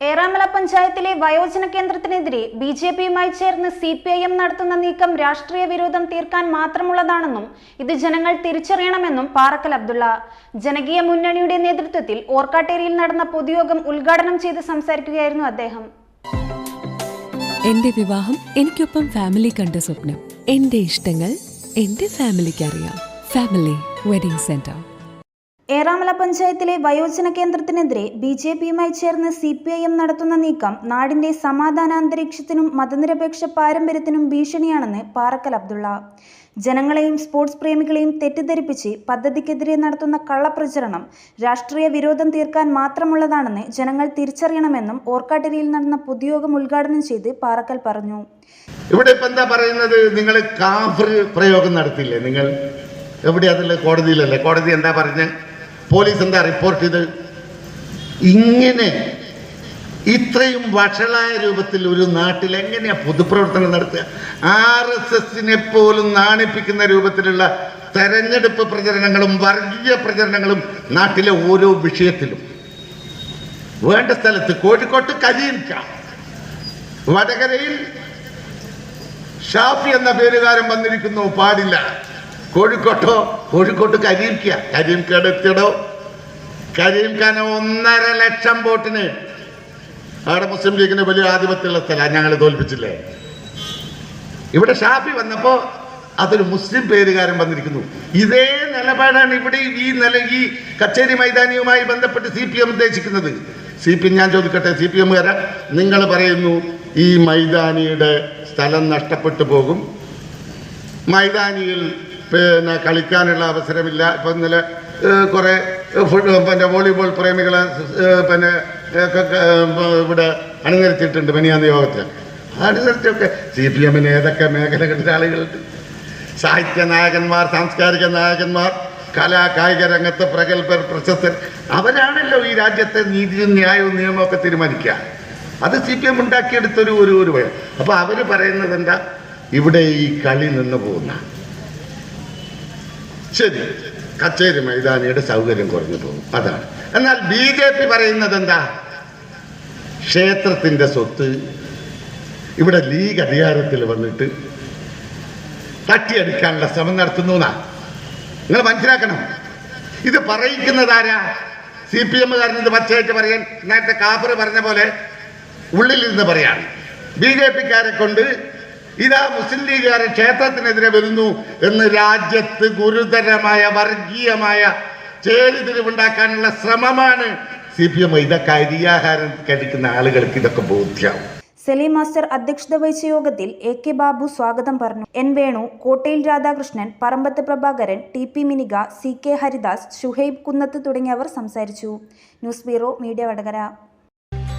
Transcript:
ഏറാമല പഞ്ചായത്തിലെ വയോജന കേന്ദ്രത്തിനെതിരെ B J പിയുമായി ചേർന്ന് സി പി ഐ എം നടത്തുന്ന നീക്കം രാഷ്ട്രീയ വിരോധം തീർക്കാൻ മാത്രമുള്ളതാണെന്നും ഇത് ജനങ്ങൾ തിരിച്ചറിയണമെന്നും പാറക്കൽ അബ്ദുള്ള. ജനകീയ മുന്നണിയുടെ നേതൃത്വത്തിൽ ഓർക്കാട്ടേരിയിൽ നടന്ന പൊതുയോഗം ഉദ്ഘാടനം ചെയ്ത് സംസാരിക്കുകയായിരുന്നു അദ്ദേഹം. എന്റെ വിവാഹം എനിക്കൊപ്പം ഫാമിലി കണ്ട സ്വപ്നം. എന്റെ ഇഷ്ടങ്ങൾ എന്റെ ഫാമിലിക്ക് അറിയാം ഫാമിലി വെഡിങ് സെന്റർ. ഏറാമല പഞ്ചായത്തിലെ വയോജന കേന്ദ്രത്തിനെതിരെ ബി ജെ പിയുമായി ചേർന്ന് സി പി ഐ എം നടത്തുന്ന നീക്കം നാടിന്റെ സമാധാന അന്തരീക്ഷത്തിനും മതനിരപേക്ഷ പാരമ്പര്യത്തിനും ഭീഷണിയാണെന്ന് പാറക്കൽ അബ്ദുള്ള. ജനങ്ങളെയും സ്പോർട്സ് പ്രേമികളെയും തെറ്റിദ്ധരിപ്പിച്ച് പദ്ധതിക്കെതിരെ നടത്തുന്ന കള്ളപ്രചരണം രാഷ്ട്രീയ വിരോധം തീർക്കാൻ മാത്രമുള്ളതാണെന്ന് ജനങ്ങൾ തിരിച്ചറിയണമെന്നും ഓർക്കാട്ടിരിയിൽ നടന്ന പൊതുയോഗം ഉദ്ഘാടനം ചെയ്ത് പാറക്കൽ പറഞ്ഞു. ഇവിടെ ഇപ്പൊ എന്താ പറയുന്നത്? നിങ്ങൾ പ്രയോഗം നടത്തില്ലേ? നിങ്ങൾ എവിടെ അതിൽ കോടതിയിലല്ലേ? കോടതി എന്താ പറഞ്ഞ്? പോലീസ് എന്താ റിപ്പോർട്ട് ചെയ്ത് ഇങ്ങനെ ഇത്രയും വഷളായ രൂപത്തിൽ ഒരു നാട്ടിൽ എങ്ങനെയാ പൊതുപ്രവർത്തനം നടത്തുക? ആർ എസ് എസിനെ പോലും നാണിപ്പിക്കുന്ന രൂപത്തിലുള്ള തെരഞ്ഞെടുപ്പ് പ്രചരണങ്ങളും വർഗീയ പ്രചരണങ്ങളും നാട്ടിലെ ഓരോ വിഷയത്തിലും. വേണ്ട സ്ഥലത്ത് കോഴിക്കോട്ട് കരീൻക വടകരയിൽ ഷാഫി എന്ന പേരുകാരൻ വന്നിരിക്കുന്നു പാടില്ല. കോഴിക്കോട്ടോ? കോഴിക്കോട്ട് കരീംക്ക കരിയിൽക്കാട് എത്തിയടോ കരിയിൽക്കാൻ ഒന്നര ലക്ഷം വോട്ടിന് അവിടെ മുസ്ലിം ലീഗിന് വലിയ ആധിപത്യമുള്ള സ്ഥലമാണ് ഞങ്ങൾ തോൽപ്പിച്ചില്ലേ? ഇവിടെ ഷാഫി വന്നപ്പോ അതൊരു മുസ്ലിം പേരുകാരൻ വന്നിരിക്കുന്നു. ഇതേ നിലപാടാണ് ഇവിടെ ഈ നില ഈ കച്ചേരി മൈതാനിയുമായി ബന്ധപ്പെട്ട് സി പി എം ഉദ്ദേശിക്കുന്നത്. സി പി ഞാൻ ചോദിക്കട്ടെ? സി പി എമ്മുകാര നിങ്ങൾ പറയുന്നു ഈ മൈതാനിയുടെ സ്ഥലം നഷ്ടപ്പെട്ടു പോകും. മൈതാനിയിൽ പിന്നെ കളിക്കാനുള്ള അവസരമില്ല. ഇപ്പം ഇന്നലെ കുറേ ഫുട് പിന്നെ വോളിബോൾ പ്രേമികളെ പിന്നെ ഇവിടെ അണിനിരത്തിയിട്ടുണ്ട് ബനിയാന്ന് യോഗത്തിൽ. അണിനിരത്തിയൊക്കെ സി പി എമ്മിന് ഏതൊക്കെ മേഖലകളിലെ ആളുകളുണ്ട്? സാഹിത്യ നായകന്മാർ സാംസ്കാരിക നായകന്മാർ കലാ കായിക രംഗത്ത് പ്രഗത്ഭർ പ്രശസ്തർ അവരാണല്ലോ ഈ രാജ്യത്തെ നീതിയും ന്യായവും നിയമവും ഒക്കെ തീരുമാനിക്കുക. അത് സി പി എം ഉണ്ടാക്കിയെടുത്തൊരു ഒരു ഒരു വഴി. അപ്പോൾ അവർ പറയുന്നത് എന്താ ഇവിടെ ഈ കളി നിന്ന് പോകുന്ന ശരി കച്ചേരി മൈതാനിയുടെ സൗകര്യം കുറഞ്ഞു പോകും. അതാണ്. എന്നാൽ ബി ജെ പി പറയുന്നത് എന്താ ക്ഷേത്രത്തിന്റെ സ്വത്ത് ഇവിടെ ലീഗ് അധികാരത്തിൽ വന്നിട്ട് തട്ടിയെടുക്കാനുള്ള ശ്രമം നടത്തുന്നു എന്നാ. നിങ്ങൾ മനസ്സിലാക്കണം. ഇത് പറയിക്കുന്നത് ആരാ? സി പി എമ്മുകാരൻ ഇത് പച്ചയായിട്ട് പറയാൻ നേരത്തെ കാഫർ പറഞ്ഞ പോലെ ഉള്ളിലിരുന്ന് പറയാണ് ബി ജെ പിക്കാരെ കൊണ്ട് ഇതാ മുസ്ലിം ലീഗുകാരെ ക്ഷേത്രത്തിനെതിരെ വരുന്നു എന്ന് രാജ്യത്ത് ഗുരുതരമായ വർഗീയമായ ചേരിതിരിവുണ്ടാക്കാനുള്ള ശ്രമമാണ് സി പി എം. ഇതൊക്കെ അരിയാഹാരം കഴിക്കുന്ന ആളുകൾക്ക് ഇതൊക്കെ ബോധ്യമാവും സലീം മാസ്റ്റർ അധ്യക്ഷത വഹിച്ച യോഗത്തിൽ എ കെ ബാബു സ്വാഗതം പറഞ്ഞു. N Venu Kottayil Radhakrishnan Parambath Prabhakaran T P Minika C K Haridas Shuhaib Kunnath തുടങ്ങിയവർ സംസാരിച്ചു. News bureau media Vadakara.